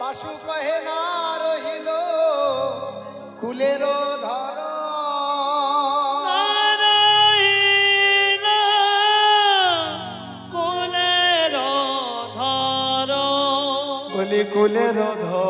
বাসু কহে না রহিল কুলের ধর কুলের ধর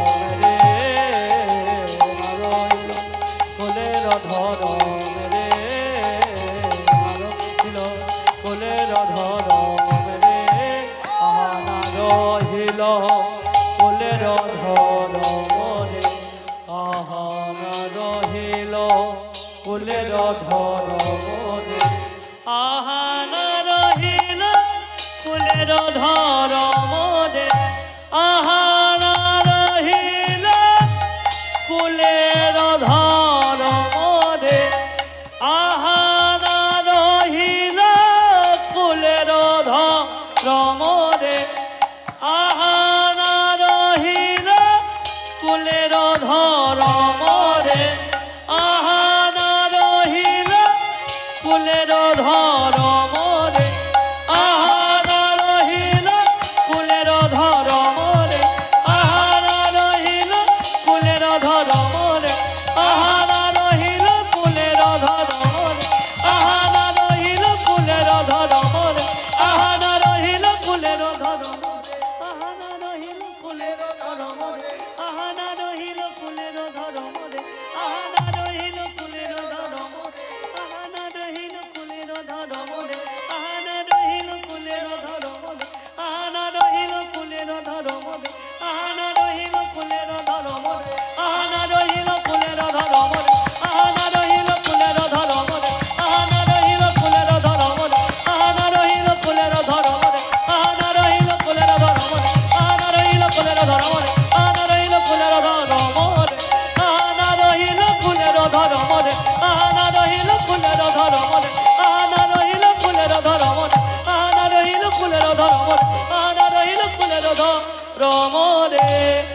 রহিল ফুলের ধর মনে আহানা রহিল ফুলের ধর মনে রম রে